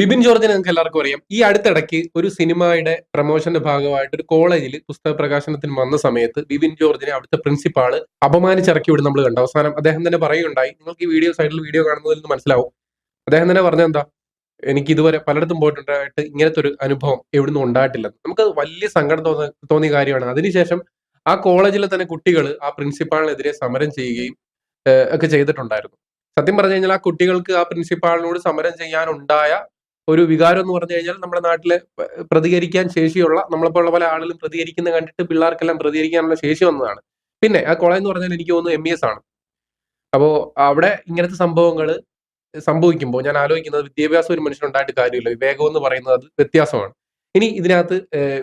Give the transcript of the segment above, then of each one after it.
ബിബിൻ ജോർജിനെ നിങ്ങൾക്ക് എല്ലാവർക്കും അറിയാം. ഈ അടുത്തിടയ്ക്ക് ഒരു സിനിമയുടെ പ്രൊമോഷന്റെ ഭാഗമായിട്ട് ഒരു കോളേജിൽ പുസ്തക പ്രകാശനത്തിന് വന്ന സമയത്ത് ബിബിൻ ജോർജിനെ അവിടുത്തെ പ്രിൻസിപ്പാൾ അപമാനിച്ചിറക്കി വിടും നമ്മൾ കണ്ടു. അവസാനം അദ്ദേഹം തന്നെ പറയുകയുണ്ടായി. നിങ്ങൾക്ക് ഈ വീഡിയോ സൈഡിൽ വീഡിയോ കാണുന്നതിൽ നിന്ന് മനസ്സിലാവും. അദ്ദേഹം തന്നെ പറഞ്ഞ എന്താ? എനിക്ക് ഇതുവരെ പലയിടത്തും പോയിട്ടുണ്ടായിട്ട് ഇങ്ങനത്തെ ഒരു അനുഭവം എവിടുന്നും ഉണ്ടായിട്ടില്ല. നമുക്ക് വലിയ സങ്കടം തോന്ന തോന്നിയ കാര്യമാണ്. അതിനുശേഷം ആ കോളേജിലെ തന്നെ കുട്ടികൾ ആ പ്രിൻസിപ്പാളിനെതിരെ സമരം ചെയ്യുകയും ഒക്കെ ചെയ്തിട്ടുണ്ടായിരുന്നു. സത്യം പറഞ്ഞു കഴിഞ്ഞാൽ ആ കുട്ടികൾക്ക് ആ പ്രിൻസിപ്പാളിനോട് സമരം ചെയ്യാനുണ്ടായ ഒരു വികാരം എന്ന് പറഞ്ഞു കഴിഞ്ഞാൽ നമ്മുടെ നാട്ടിലെ പ്രതികരിക്കാൻ ശേഷിയുള്ള നമ്മളെപ്പോലുള്ള പല ആളുകളും പ്രതികരിക്കുന്ന കണ്ടിട്ട് പിള്ളേർക്കെല്ലാം പ്രതികരിക്കാനുള്ള ശേഷി വന്നതാണ്. പിന്നെ ആ കോളേജ് എന്ന് പറഞ്ഞാൽ എനിക്ക് തോന്നുന്നു എം എസ് ആണ്. അപ്പോൾ അവിടെ ഇങ്ങനത്തെ സംഭവങ്ങൾ സംഭവിക്കുമ്പോൾ ഞാൻ ആലോചിക്കുന്നത് വിദ്യാഭ്യാസം ഒരു മനുഷ്യനുണ്ടായിട്ട് കാര്യമില്ല. വിവേകം എന്ന് പറയുന്നത് അത് വ്യത്യാസമാണ്. ഇനി ഇതിനകത്ത്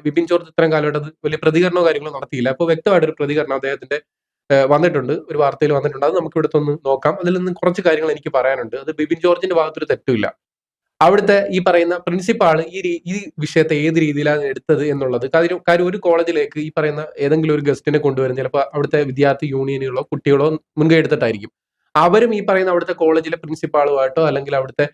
വിപിൻ ജോർജ് ഇത്രയും കാലമായിട്ട് അത് വലിയ പ്രതികരണമോ കാര്യങ്ങളോ നടത്തിയില്ല. അപ്പോൾ വ്യക്തമായിട്ടൊരു പ്രതികരണം അദ്ദേഹത്തിന്റെ വന്നിട്ടുണ്ട്. ഒരു വാർത്തയിൽ വന്നിട്ടുണ്ട്. അത് നമുക്ക് ഇവിടുത്തെ ഒന്ന് നോക്കാം. അതിൽ നിന്ന് കുറച്ച് കാര്യങ്ങൾ എനിക്ക് പറയാനുണ്ട്. അത് ബിപിൻ ജോർജിന്റെ ഭാഗത്തൊരു തെറ്റുമില്ല. അവിടുത്തെ ഈ പറയുന്ന പ്രിൻസിപ്പാൾ ഈ ഈ വിഷയത്തെ ഏത് രീതിയിലാണ് എടുത്തത് എന്നുള്ളത്. കാര്യം കാര്യം ഒരു കോളേജിലേക്ക് ഈ പറയുന്ന ഏതെങ്കിലും ഒരു ഗസ്റ്റിനെ കൊണ്ടുവരുന്ന ചിലപ്പോൾ അവിടുത്തെ വിദ്യാർത്ഥി യൂണിയനുകളോ കുട്ടികളോ മുൻകൈ എടുത്തിട്ടായിരിക്കും. അവരും ഈ പറയുന്ന അവിടുത്തെ കോളേജിലെ പ്രിൻസിപ്പാളുമായിട്ടോ അല്ലെങ്കിൽ അവിടുത്തെ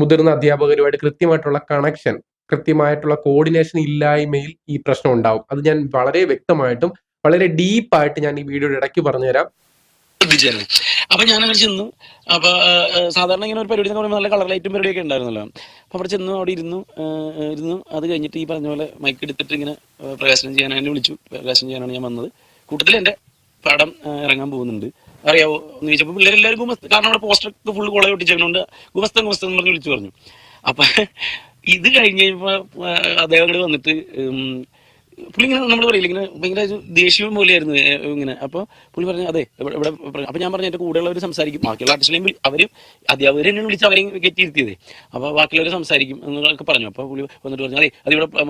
മുതിർന്ന അധ്യാപകരുമായിട്ട് കൃത്യമായിട്ടുള്ള കണക്ഷൻ കൃത്യമായിട്ടുള്ള കോർഡിനേഷൻ ഇല്ലായ്മയിൽ ഈ പ്രശ്നം ഉണ്ടാവും. അത് ഞാൻ വളരെ വ്യക്തമായിട്ടും വളരെ ഡീപ്പായിട്ട് ഞാൻ ഈ വീഡിയോയുടെ ഇടയ്ക്ക് പറഞ്ഞുതരാം. ശ്രദ്ധിച്ചായിരുന്നു അപ്പൊ ഞാൻ അവിടെ ചെന്നു. അപ്പൊ സാധാരണ ഇങ്ങനെ ഒരു പരിപാടി എന്ന് പറയുമ്പോൾ നല്ല കളർ ലൈറ്റും പരിപാടിയൊക്കെ ഉണ്ടായിരുന്നല്ലോ. അപ്പൊ അവിടെ ചെന്നു അവിടെ ഇരുന്നു ഇരുന്നു. അത് കഴിഞ്ഞിട്ട് ഈ പറഞ്ഞ പോലെ മൈക്ക് എടുത്തിട്ട് ഇങ്ങനെ പ്രകാശനം ചെയ്യാൻ എന്നെ വിളിച്ചു. പ്രകാശനം ചെയ്യാനാണ് ഞാൻ വന്നത്. കൂട്ടത്തിൽ എന്റെ പടം ഇറങ്ങാൻ പോകുന്നുണ്ട്. അറിയാവോ? എന്ന് ചോദിച്ചപ്പോൾ പിള്ളേരെല്ലാവരും ഗുമസ്ത കാരണം അവിടെ പോസ്റ്റർ ഒക്കെ ഫുള്ള് കോളേജ് ഒട്ടിച്ചതുകൊണ്ട് ഗുമസ്തം ഗുമസ്തം എന്ന് പറഞ്ഞ് വിളിച്ചു പറഞ്ഞു. അപ്പൊ ഇത് കഴിഞ്ഞ് കഴിഞ്ഞപ്പോ അദ്ദേഹം വന്നിട്ട് പുള്ളി ഇങ്ങനെ നമ്മൾ പറയില്ല ഇങ്ങനെ ഭയങ്കര ഒരു ദേഷ്യവും പോലെയായിരുന്നു ഇങ്ങനെ. അപ്പൊ പുള്ളി പറഞ്ഞു അതെ ഇവിടെ ഇവിടെ പറ- അപ്പൊ ഞാൻ പറഞ്ഞു എന്റെ കൂടെയുള്ളവർ സംസാരിക്കും. ബാക്കിയുള്ള ആർട്ടിസ്റ്റിനെയും അവരും അധ്യാപകർ എന്നെ വിളിച്ച് അവരെയും കെട്ടിയിരുത്തിയത്. അപ്പൊ ബാക്കിയുള്ളവർ സംസാരിക്കും എന്നൊക്കെ പറഞ്ഞു. അപ്പൊ പുള്ളി വന്നിട്ട് പറഞ്ഞു അതെ അതിവിടെ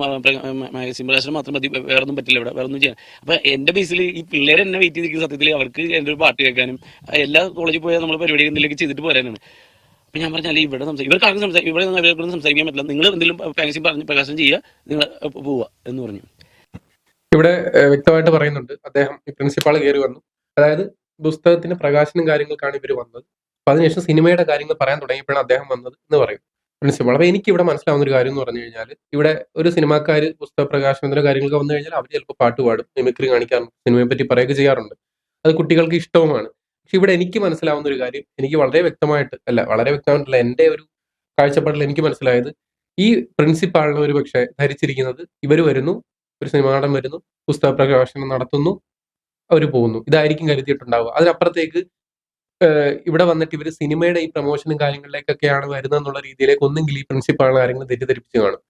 മാഗസിൻ മാത്രം മതി വേറെ ഒന്നും പറ്റില്ല ഇവിടെ വേറെ ഒന്നും ചെയ്യാൻ. അപ്പൊ എന്റെ ബേസിൽ ഈ പിള്ളേർ എന്നെ വെയിറ്റ് ചെയ്തിരിക്കുന്ന സത്യത്തിൽ അവർക്ക് എന്റെ ഒരു പാട്ട് കേൾക്കാനും എല്ലാ കോളേജിൽ പോയാൽ നമ്മൾ പരിപാടി എന്തെങ്കിലും ചെയ്തിട്ട് പോരാനാണ്. അപ്പൊ ഞാൻ പറഞ്ഞാൽ ഇവിടെ സംസാരിക്കും ഇവർക്ക് ആർക്കും സംസാരിക്കും ഇവിടെ ഇവർക്ക് സംസാരിക്കാൻ പറ്റില്ല. നിങ്ങൾ എന്തെങ്കിലും മാഗസിൻ പറഞ്ഞ് പ്രകാശനം ചെയ്യുക നിങ്ങൾ പോവുക എന്ന് പറഞ്ഞു. ഇവിടെ വ്യക്തമായിട്ട് പറയുന്നുണ്ട്. അദ്ദേഹം ഈ പ്രിൻസിപ്പാൾ കയറി വന്നു. അതായത് പുസ്തകത്തിന്റെ പ്രകാശനം കാര്യങ്ങൾക്കാണ് ഇവർ വന്നത്. അപ്പൊ അതിനുശേഷം സിനിമയുടെ കാര്യങ്ങൾ പറയാൻ തുടങ്ങിയപ്പോഴാണ് അദ്ദേഹം വന്നത് എന്ന് പറയും പ്രിൻസിപ്പാൾ അപ്പൊ എനിക്ക് ഇവിടെ മനസ്സിലാവുന്ന ഒരു കാര്യം എന്ന് പറഞ്ഞു കഴിഞ്ഞാൽ ഇവിടെ ഒരു സിനിമാക്കാർ പുസ്തക പ്രകാശനത്തിന്റെ കാര്യങ്ങളൊക്കെ വന്നു കഴിഞ്ഞാൽ അവർ ചിലപ്പോൾ പാട്ട് പാടും മിമിക്രി കാണിക്കാറുണ്ട് സിനിമയെ പറ്റി പറയുകയൊക്കെ ചെയ്യാറുണ്ട്. അത് കുട്ടികൾക്ക് ഇഷ്ടവുമാണ്. പക്ഷെ ഇവിടെ എനിക്ക് മനസ്സിലാവുന്ന ഒരു കാര്യം എനിക്ക് വളരെ വ്യക്തമായിട്ട് അല്ല വളരെ വ്യക്തമായിട്ടല്ല എന്റെ ഒരു കാഴ്ചപ്പാടിൽ എനിക്ക് മനസ്സിലായത് ഈ പ്രിൻസിപ്പാളിനെ ഒരു പക്ഷേ ധരിച്ചിരിക്കുന്നത് ഇവർ വരുന്നു ഒരു സിനിമാ നടൻ വരുന്നു പുസ്തക പ്രകാശനം നടത്തുന്നു അവർ പോകുന്നു. ഇതായിരിക്കും കരുതിയിട്ടുണ്ടാവുക. അതിനപ്പുറത്തേക്ക് ഇവിടെ വന്നിട്ട് ഇവർ സിനിമയുടെ ഈ പ്രൊമോഷനും കാര്യങ്ങളിലേക്കൊക്കെയാണ് വരുന്നത് എന്നുള്ള രീതിയിലേക്ക് ഒന്നെങ്കിൽ ഈ പ്രിൻസിപ്പാളിനെ ആരെങ്കിലും തെറ്റിദ്ധരിപ്പിച്ച് കാണും.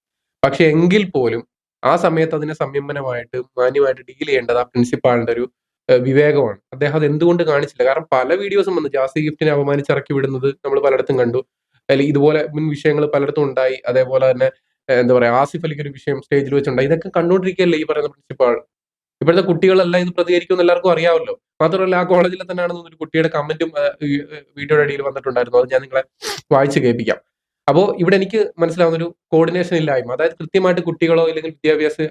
പക്ഷെ എങ്കിൽ പോലും ആ സമയത്ത് അതിനെ സംയമനമായിട്ട് മാന്യമായിട്ട് ഡീൽ ചെയ്യേണ്ടത് ആ പ്രിൻസിപ്പാളിന്റെ ഒരു വിവേകമാണ്. അദ്ദേഹം അത് എന്തുകൊണ്ട് കാണിച്ചില്ല? കാരണം പല വീഡിയോസും വന്നു. ജാസി ഗിഫ്റ്റിനെ അപമാനിച്ചിറക്കി വിടുന്നത് നമ്മൾ പലയിടത്തും കണ്ടു. അല്ലെങ്കിൽ ഇതുപോലെ മുൻ വിഷയങ്ങൾ പലയിടത്തും ഉണ്ടായി. അതേപോലെ തന്നെ എന്താ പറയാ ആസിഫ് അലിക്ക് ഒരു വിഷയം സ്റ്റേജിൽ വെച്ചിട്ടുണ്ട്. ഇതൊക്കെ കണ്ടുകൊണ്ടിരിക്കുകയല്ലേ ഈ പറയുന്ന പ്രിൻസിപ്പാൾ ഇപ്പോഴത്തെ കുട്ടികളെല്ലാം ഇത് പ്രതികരിക്കുമെന്ന് എല്ലാവർക്കും അറിയാമല്ലോ. മാത്രമല്ല ആ കോളേജിൽ തന്നെയാണ് ഒരു കുട്ടിയുടെ കമന്റും വീഡിയോയുടെ അടിയിൽ വന്നിട്ടുണ്ടായിരുന്നു. അത് ഞാൻ നിങ്ങളെ വായിച്ച് കേൾപ്പിക്കാം. അപ്പോൾ ഇവിടെ എനിക്ക് മനസ്സിലാവുന്ന ഒരു കോർഡിനേഷൻ ഇല്ലായ്മ അതായത് കൃത്യമായിട്ട് കുട്ടികളോ അല്ലെങ്കിൽ വിദ്യാഭ്യാസ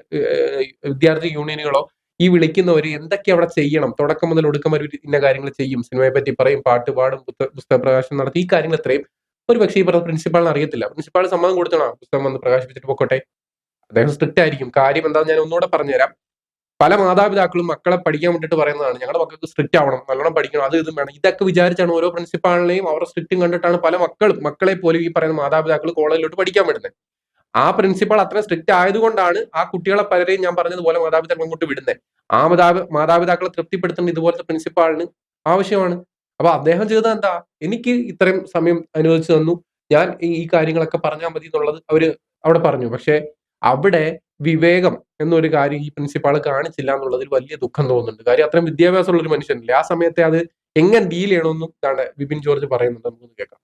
വിദ്യാർത്ഥി യൂണിയനുകളോ ഈ വിളിക്കുന്നവർ എന്തൊക്കെ അവിടെ ചെയ്യണം? തുടക്കം മുതൽ ഒടുക്കം വരെ ഇന്ന കാര്യങ്ങൾ ചെയ്യും. സിനിമയെ പറ്റി പറയും പാട്ട് പാടും പുസ്ത- പുസ്തക പ്രകാശനം നടത്തി. ഈ കാര്യങ്ങൾ എത്രയും ഒരു പക്ഷേ ഈ പറഞ്ഞ പ്രിൻസിപ്പാളിന് അറിയത്തില്ല. പ്രിൻസിപ്പാൾ സമ്മതം കൊടുത്തണം പുസ്തകം വന്ന് പ്രകാശിപ്പിച്ചിട്ട് പൊക്കോട്ടെ. അദ്ദേഹം സ്ട്രിക്റ്റ് ആയിരിക്കും. കാര്യം എന്താണെന്ന് ഞാൻ ഒന്നുകൂടെ പറഞ്ഞുതരാം. പല മാതാപിതാക്കളും മക്കളെ പഠിക്കാൻ വേണ്ടിയിട്ട് പറയുന്നതാണ്. ഞങ്ങളുടെ മക്കൾക്ക് സ്ട്രിക്റ്റ് ആവണം. നല്ലോണം പഠിക്കണം. അത് ഇതും വേണം. ഇതൊക്കെ വിചാരിച്ചാണ് ഓരോ പ്രിൻസിപ്പാളിനെയും അവരുടെ സ്ട്രിക്റ്റും കണ്ടിട്ടാണ് പല മക്കളും മക്കളെ പോലും ഈ പറയുന്ന മാതാപിതാക്കൾ കോളേജിലോട്ട് പഠിക്കാൻ വിടുന്നത്. ആ പ്രിൻസിപ്പാൾ അത്ര സ്ട്രിക്റ്റ് ആയതുകൊണ്ടാണ് ആ കുട്ടികളെ പലരെയും ഞാൻ പറഞ്ഞതുപോലെ മാതാപിതാക്കൾ അങ്ങോട്ട് വിടുന്നത്. ആ മാതാപി മാതാപിതാക്കളെ തൃപ്തിപ്പെടുത്തേണ്ട ഇതുപോലത്തെ പ്രിൻസിപ്പാളിന് ആവശ്യമാണ്. അപ്പൊ അദ്ദേഹം ചെയ്തത് എന്താ? എനിക്ക് ഇത്രയും സമയം അനുവദിച്ചു തന്നു. ഞാൻ ഈ കാര്യങ്ങളൊക്കെ പറഞ്ഞാൽ മതി എന്നുള്ളത് അവർ അവിടെ പറഞ്ഞു. പക്ഷെ അവിടെ വിവേകം എന്നൊരു കാര്യം ഈ പ്രിൻസിപ്പാൾ കാണിച്ചില്ല എന്നുള്ളതിൽ വലിയ ദുഃഖം തോന്നുന്നുണ്ട്. കാര്യം അത്രയും വിദ്യാഭ്യാസമുള്ള ഒരു മനുഷ്യനല്ലേ? ആ സമയത്തെ അത് എങ്ങനെ ഡീൽ ചെയ്യണമെന്നും ഇതാണ് വിപിൻ ജോർജ് പറയുന്നുണ്ട് നമുക്കൊന്ന് കേൾക്കാം.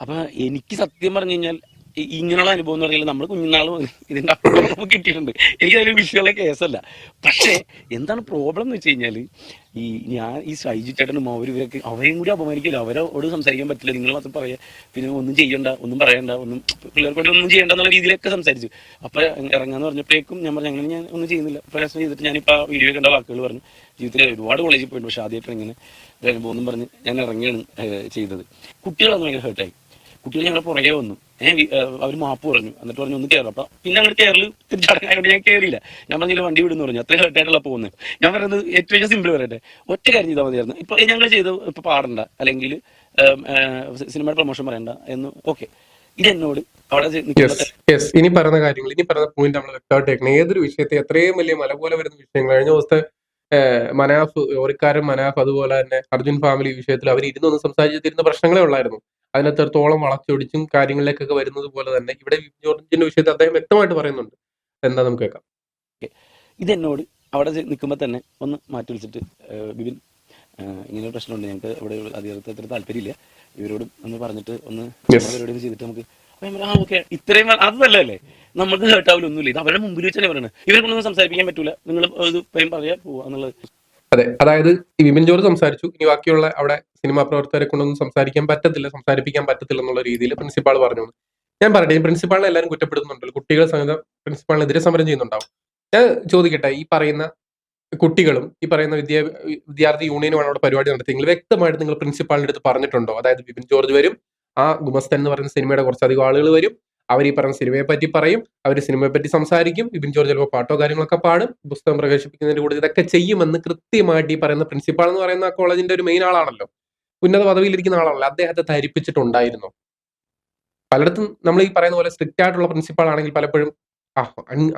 അപ്പൊ എനിക്ക് സത്യം പറഞ്ഞു കഴിഞ്ഞാൽ ഇങ്ങനെയുള്ള അനുഭവം എന്ന് പറഞ്ഞാൽ നമ്മൾ കുഞ്ഞുനാൾ ഇതിന്റെ അപ്പുറം കിട്ടിയിട്ടുണ്ട്. എനിക്ക് അതിൽ വിഷയമുള്ള കേസല്ല. പക്ഷേ എന്താണ് പ്രോബ്ലം എന്ന് വെച്ച് കഴിഞ്ഞാൽ ഈ ഞാൻ ഈ സൈജു ചേട്ടനും അവർ ഇവരൊക്കെ അവരെയും കൂടി അപമാനിക്കില്ല. അവരോട് സംസാരിക്കാൻ പറ്റില്ല. നിങ്ങൾ മാത്രം പറയാ പിന്നെ ഒന്നും ചെയ്യണ്ട ഒന്നും പറയണ്ട ഒന്നും പിള്ളേർക്കൊണ്ട് ഒന്നും ചെയ്യണ്ട എന്നുള്ള രീതിയിലൊക്കെ സംസാരിച്ചു. അപ്പൊ ഇറങ്ങാന്ന് പറഞ്ഞപ്പോഴേക്കും ഞാൻ പറഞ്ഞു അങ്ങനെ ഞാൻ ഒന്നും ചെയ്യുന്നില്ല. പ്രയാസം ചെയ്തിട്ട് ഞാനിപ്പോ ആ വീഡിയോ കണ്ട വാക്കുകൾ പറഞ്ഞു. ജീവിതത്തിൽ ഒരുപാട് കോളേജിൽ പോയിട്ടുണ്ട്. പക്ഷെ ആദ്യമായിട്ട് ഇങ്ങനെ ഒരു അനുഭവം പറഞ്ഞ് ഞാൻ ഇറങ്ങിയാണ് ചെയ്തത്. കുട്ടികളൊന്നും ഭയങ്കര ഹേർട്ടായി കുട്ടികൾ ഞങ്ങളുടെ പുറകെ വന്നു. അവർ മാപ്പ് പറഞ്ഞു. എന്നിട്ട് പറഞ്ഞു ഒന്ന് കയറും അപ്പൊ പിന്നെ അങ്ങനെ കയറൽ തിരിച്ചടങ്ങായോണ്ട് ഞാൻ കയറിയില്ല ഞാൻ പറഞ്ഞില്ല വണ്ടി വിടുന്നു പറഞ്ഞു. അത്രയും ഹെർട്ടായിട്ടുള്ള പോകുന്നത് ഞാൻ പറയുന്നത് ഏറ്റവും സിമ്പിൾ പറയട്ടെ. ഒറ്റ കാര്യം ചെയ്താൽ മതിയായിരുന്നു. ഇപ്പൊ ഞങ്ങൾ ചെയ്ത് ഇപ്പൊ പാടണ്ട. അല്ലെങ്കിൽ സിനിമയുടെ പ്രൊമോഷൻ പറയണ്ട എന്ന്. ഓക്കെ. ഇതെന്നോട് യെസ് ഇനി പറഞ്ഞ കാര്യങ്ങൾ ഇനി പറഞ്ഞ പോയിന്റ് നമ്മൾ വ്യക്തമായിട്ട് കേൾക്കണം. ഏതൊരു വിഷയത്തെ എത്രയും വലിയ മല പോലെ വരുന്ന വിഷയങ്ങൾ. കഴിഞ്ഞ ദിവസത്തെ മനാഫ് ഓറിക്കാരൻ മനാഫ് അതുപോലെ തന്നെ അർജുൻ ഫാമിലി വിഷയത്തിൽ അവർ ഇരുന്നൊന്നും സംസാരിച്ചിരുന്ന പ്രശ്നങ്ങളേ ഉള്ളായിരുന്നു. അതിനകത്തോളം വളച്ചൊടിച്ചും കാര്യങ്ങളിലേക്കൊക്കെ വരുന്നത് പോലെ തന്നെ ഇവിടെ ജോർജിന്റെ വിഷയത്തിൽ അദ്ദേഹം വ്യക്തമായിട്ട് പറയുന്നുണ്ട്. എന്താ നമുക്ക് കേൾക്കാം. ഇതെന്നോട് അവിടെ നിൽക്കുമ്പോൾ തന്നെ ഒന്ന് മാറ്റി വിളിച്ചിട്ട് ബിബിൻ ഇങ്ങനെ പ്രശ്നമുണ്ട്. ഞങ്ങൾക്ക് ഇവിടെ അധികാരത്തിൽ അത്ര താല്പര്യമില്ല. ഇവരോട് ഒന്ന് പറഞ്ഞിട്ട് ഒന്ന്. നമ്മുടെ ചെയ്തിട്ട് നമുക്ക് ആ ഓക്കെ. ഇത്രയും അത് നല്ലതല്ലേ നമുക്ക് ഹേർട്ട് ആവില്ല ഒന്നുമില്ല. ഇത് അവരുടെ മുമ്പിൽ വെച്ചാൽ പറയുന്നത് ഇവരെ കൊണ്ടൊന്നും സംസാരിപ്പിക്കാൻ പറ്റൂല. നിങ്ങൾ ഇത് പറയും പറയാ പോവാ എന്നുള്ളത്. അതെ അതായത് ഈ വിപിൻ ജോർജ് സംസാരിച്ചു. ഇനി ബാക്കിയുള്ള അവിടെ സിനിമാ പ്രവർത്തകരെ കൊണ്ടൊന്നും സംസാരിക്കാൻ പറ്റത്തില്ല സംസാരിപ്പിക്കാൻ പറ്റത്തില്ല എന്നുള്ള രീതിയിൽ പ്രിൻസിപ്പാൾ പറഞ്ഞു. ഞാൻ പറയട്ടെ പ്രിൻസിപ്പാളിനെ എല്ലാവരും കുറ്റപ്പെടുത്തുന്നുണ്ടല്ലോ. കുട്ടികൾ സമയത്ത് പ്രിൻസിപ്പാളിനെതിരെ സമരം ചെയ്യുന്നുണ്ടാവും. ഞാൻ ചോദിക്കട്ടെ ഈ പറയുന്ന കുട്ടികളും ഈ പറയുന്ന വിദ്യാ വിദ്യാർത്ഥി യൂണിയനുമാണ് അവിടെ പരിപാടി നടത്തിയെങ്കിൽ വ്യക്തമായിട്ട് നിങ്ങൾ പ്രിൻസിപ്പാളിന്റെ അടുത്ത് പറഞ്ഞിട്ടുണ്ടോ? അതായത് വിപിൻ ജോർജ് വരും ആ ഗുമസ്തൻ എന്ന് പറയുന്ന സിനിമയുടെ കുറച്ചധികം ആളുകൾ വരും അവർ ഈ പറഞ്ഞ സിനിമയെ പറ്റി പറയും അവർ സിനിമയെ പറ്റി സംസാരിക്കും ഇബിൻ ജോർജ് ചിലപ്പോൾ പാട്ടോ കാര്യങ്ങളൊക്കെ പാടും പുസ്തകം പ്രകാശിപ്പിക്കുന്നതിന്റെ കൂടെ ഇതൊക്കെ ചെയ്യുമെന്ന് കൃത്യമായിട്ട് ഈ പറയുന്ന പ്രിൻസിപ്പാൾ എന്ന് പറയുന്ന കോളേജിന്റെ ഒരു മെയിൻ ആളാണല്ലോ. ഉന്നത പദവിയിലിരിക്കുന്ന ആളാണല്ലോ അദ്ദേഹത്തെ ധരിപ്പിച്ചിട്ടുണ്ടായിരുന്നു. പലയിടത്തും നമ്മൾ ഈ പറയുന്ന പോലെ സ്ട്രിക്റ്റ് ആയിട്ടുള്ള പ്രിൻസിപ്പാൾ ആണെങ്കിൽ പലപ്പോഴും ആ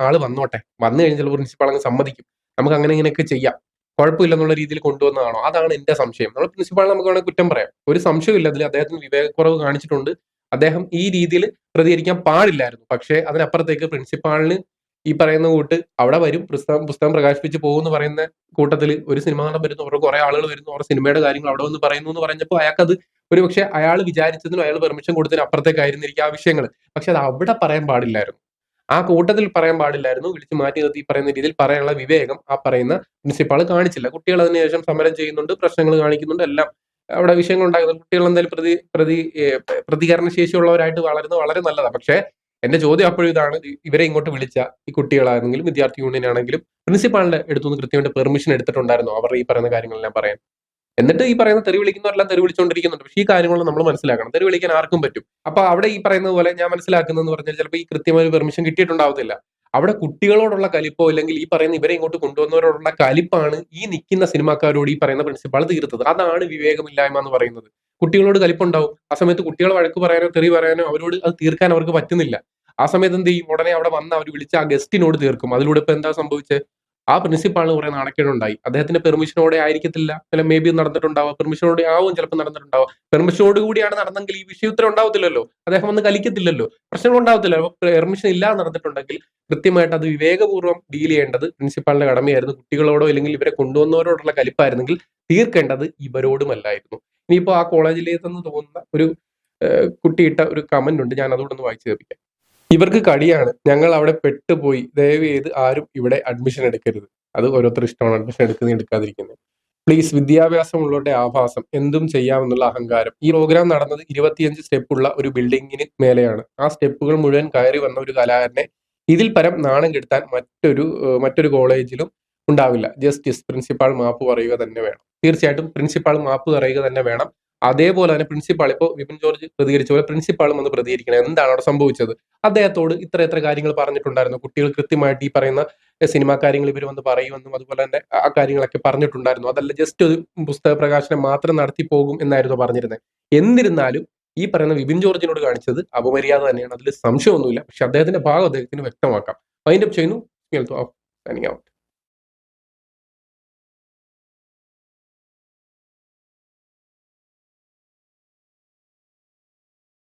ആൾ വന്നോട്ടെ. വന്നു കഴിഞ്ഞാൽ പ്രിൻസിപ്പാൾ അങ്ങ് സമ്മതിക്കും. നമുക്ക് അങ്ങനെ ഇങ്ങനെയൊക്കെ ചെയ്യാം. കുഴപ്പമില്ലെന്നുള്ള രീതിയിൽ കൊണ്ടുവന്നതാണോ അതാണ് എന്റെ സംശയം. നമ്മൾ പ്രിൻസിപ്പാൾ നമുക്ക് വേണമെങ്കിൽ കുറ്റം പറയാം. ഒരു സംശയമില്ല അതിൽ അദ്ദേഹത്തിന് വിവേകക്കുറവ് കാണിച്ചിട്ടുണ്ട്. അദ്ദേഹം ഈ രീതിയിൽ പ്രതികരിക്കാൻ പാടില്ലായിരുന്നു. പക്ഷേ അതിനപ്പുറത്തേക്ക് പ്രിൻസിപ്പാളിന് ഈ പറയുന്ന കൂട്ട് അവിടെ വരും പുസ്തകം പുസ്തകം പ്രകാശിപ്പിച്ച് പോകുമെന്ന് പറയുന്ന കൂട്ടത്തിൽ ഒരു സിനിമ കാണാൻ വരുന്നു അവർക്ക് കുറെ ആളുകൾ വരുന്നു അവരുടെ സിനിമയുടെ കാര്യങ്ങൾ അവിടെ വന്ന് പറയുന്നു എന്ന് പറഞ്ഞപ്പോൾ അയാൾക്കത് ഒരു പക്ഷേ അയാൾ വിചാരിച്ചതിനും അയാൾ പെർമിഷൻ കൊടുത്തതിനും അപ്പുറത്തേക്കായിരുന്നിരിക്കും ആ വിഷയങ്ങൾ. പക്ഷെ അത് അവിടെ പറയാൻ പാടില്ലായിരുന്നു. ആ കൂട്ടത്തിൽ പറയാൻ പാടില്ലായിരുന്നു. വിളിച്ച് മാറ്റി നിർത്തി പറയുന്ന രീതിയിൽ പറയാനുള്ള വിവേകം ആ പറയുന്ന പ്രിൻസിപ്പാൾ കാണിച്ചില്ല. കുട്ടികൾ അതിനുശേഷം സമരം ചെയ്യുന്നുണ്ട് പ്രശ്നങ്ങൾ കാണിക്കുന്നുണ്ട് എല്ലാം അവിടെ വിഷയങ്ങൾ ഉണ്ടാകുന്നത് കുട്ടികൾ എന്തായാലും പ്രതി പ്രതി പ്രതികരണ ശേഷിയുള്ളവരായിട്ട് വളരുന്നത് വളരെ നല്ലതാണ് പക്ഷേ എന്റെ ചോദ്യം അപ്പോഴും ഇതാണ്. ഇവരെ ഇങ്ങോട്ട് വിളിച്ച ഈ കുട്ടികളാണെങ്കിലും വിദ്യാർത്ഥി യൂണിയൻ ആണെങ്കിലും പ്രിൻസിപ്പാളിന്റെ അടുത്തുനിന്ന് കൃത്യമായിട്ട് പെർമിഷൻ എടുത്തിട്ടുണ്ടായിരുന്നു അവർ ഈ പറയുന്ന കാര്യങ്ങളെല്ലാം പറയാൻ. എന്നിട്ട് ഈ പറയുന്ന തെറി വിളിക്കുന്നവരെല്ലാം തെറി വിളിച്ചുകൊണ്ടിരിക്കുന്നുണ്ട് പക്ഷേ ഈ കാര്യങ്ങൾ നമ്മൾ മനസ്സിലാക്കണം. തെറി വിളിക്കാൻ ആർക്കും പറ്റും. അപ്പൊ അവിടെ ഈ പറയുന്നത് പോലെ ഞാൻ മനസ്സിലാക്കുന്നതെന്ന് പറഞ്ഞാൽ ചിലപ്പോൾ ഈ കൃത്യമായ പെർമിഷൻ കിട്ടിയിട്ടുണ്ടാവത്തില്ല. അവിടെ കുട്ടികളോടുള്ള കലിപ്പോ അല്ലെങ്കിൽ ഈ പറയുന്ന ഇവരെ ഇങ്ങോട്ട് കൊണ്ടുവന്നവരോടുള്ള കലിപ്പാണ് ഈ നിൽക്കുന്ന സിനിമാക്കാരോട് ഈ പറയുന്ന പ്രിൻസിപ്പാൾ തീർത്തത്. അതാണ് വിവേകമില്ലായ്മ എന്ന് പറയുന്നത്. കുട്ടികളോട് കലിപ്പുണ്ടാവും. ആ സമയത്ത് കുട്ടികളെ വഴക്ക് പറയാനോ തെറി പറയാനോ അവരോട് അത് തീർക്കാൻ അവർക്ക് പറ്റുന്നില്ല. ആ സമയത്ത് എന്ത് ചെയ്യും? ഉടനെ അവിടെ വന്ന് അവർ വിളിച്ച ആ ഗസ്റ്റിനോട് തീർക്കും. അതിലൂടെ ഇപ്പൊ എന്താ സംഭവിച്ചത് ആ പ്രിൻസിപ്പാളിന് കുറെ നാണക്കേടുണ്ടായി. അദ്ദേഹത്തിന്റെ പെർമിഷനോടെ ആയിരിക്കത്തില്ല. അല്ല മേ ബി നടന്നിട്ടുണ്ടാവുക പെർമിഷനോടെ ആവും ചിലപ്പോൾ നടന്നിട്ടുണ്ടാവുക പെർമിഷനോട് കൂടിയാണ് നടന്നെങ്കിൽ ഈ വിഷയം ഉത്തരം ഉണ്ടാവത്തില്ലല്ലോ. അദ്ദേഹം ഒന്ന് കലിക്കത്തില്ലല്ലോ. പ്രശ്നങ്ങൾ ഉണ്ടാവത്തില്ല. പെർമിഷൻ ഇല്ലാതെ നടന്നിട്ടുണ്ടെങ്കിൽ കൃത്യമായിട്ട് അത് വിവേകപൂർവം ഡീൽ ചെയ്യേണ്ടത് പ്രിൻസിപ്പാളിന്റെ കടമയായിരുന്നു. കുട്ടികളോടോ അല്ലെങ്കിൽ ഇവരെ കൊണ്ടുവന്നവരോടുള്ള കലിപ്പായിരുന്നെങ്കിൽ തീർക്കേണ്ടത് ഇവരോടുമല്ലായിരുന്നു. ഇനിയിപ്പോ ആ കോളേജിലേതെന്ന് തോന്നുന്ന ഒരു കുട്ടിയിട്ട ഒരു കമന്റ് ഉണ്ട്. ഞാൻ അതുകൊണ്ടൊന്ന് വായിച്ചു കേൾപ്പിക്കാം. ഇവർക്ക് കടിയാണ്. ഞങ്ങൾ അവിടെ പെട്ടുപോയി. ദയവ് ചെയ്ത് ആരും ഇവിടെ അഡ്മിഷൻ എടുക്കരുത്. അത് ഓരോരുത്തർ ഇഷ്ടമാണ് അഡ്മിഷൻ എടുക്കുന്നത് എടുക്കാതിരിക്കുന്നത്. പ്ലീസ് വിദ്യാഭ്യാസമുള്ളവരുടെ ആഭാസം. എന്തും ചെയ്യാമെന്നുള്ള അഹങ്കാരം. ഈ പ്രോഗ്രാം നടന്നത് ഇരുപത്തിയഞ്ച് സ്റ്റെപ്പുള്ള ഒരു ബിൽഡിങ്ങിന് മേലെയാണ്. ആ സ്റ്റെപ്പുകൾ മുഴുവൻ കയറി വന്ന ഒരു കലാകാരനെ ഇതിൽ പരം നാണം കെടുത്താൻ മറ്റൊരു മറ്റൊരു കോളേജിലും ഉണ്ടാവില്ല. ജസ്റ്റിസ് പ്രിൻസിപ്പാൾ മാപ്പ് പറയുക തന്നെ വേണം. തീർച്ചയായിട്ടും പ്രിൻസിപ്പാൾ മാപ്പ് പറയുക തന്നെ വേണം. അതേപോലെ തന്നെ പ്രിൻസിപ്പാൾ ഇപ്പോൾ വിപിൻ ജോർജ് പ്രതികരിച്ച പോലെ പ്രിൻസിപ്പാളും വന്ന് പ്രതികരിക്കണം. എന്താണ് അവിടെ സംഭവിച്ചത്? അദ്ദേഹത്തോട് ഇത്ര എത്ര കാര്യങ്ങൾ പറഞ്ഞിട്ടുണ്ടായിരുന്നു. കുട്ടികൾ കൃത്യമായിട്ട് ഈ പറയുന്ന സിനിമാ കാര്യങ്ങൾ ഇവർ വന്ന് പറയുമെന്നും അതുപോലെ തന്നെ ആ കാര്യങ്ങളൊക്കെ പറഞ്ഞിട്ടുണ്ടായിരുന്നു. അതല്ല ജസ്റ്റ് ഒരു പുസ്തക പ്രകാശനം മാത്രം നടത്തി പോകും എന്നായിരുന്നു പറഞ്ഞിരുന്നത് എന്നിരുന്നാലും ഈ പറയുന്ന വിപിൻ ജോർജിനോട് കാണിച്ചത് അപമര്യാദ തന്നെയാണ്. അതിൽ സംശയമൊന്നുമില്ല. പക്ഷെ അദ്ദേഹത്തിന്റെ ഭാഗം അദ്ദേഹത്തിന് വ്യക്തമാക്കാം. വൈൻഡപ്പ് ചെയ്യുന്നു.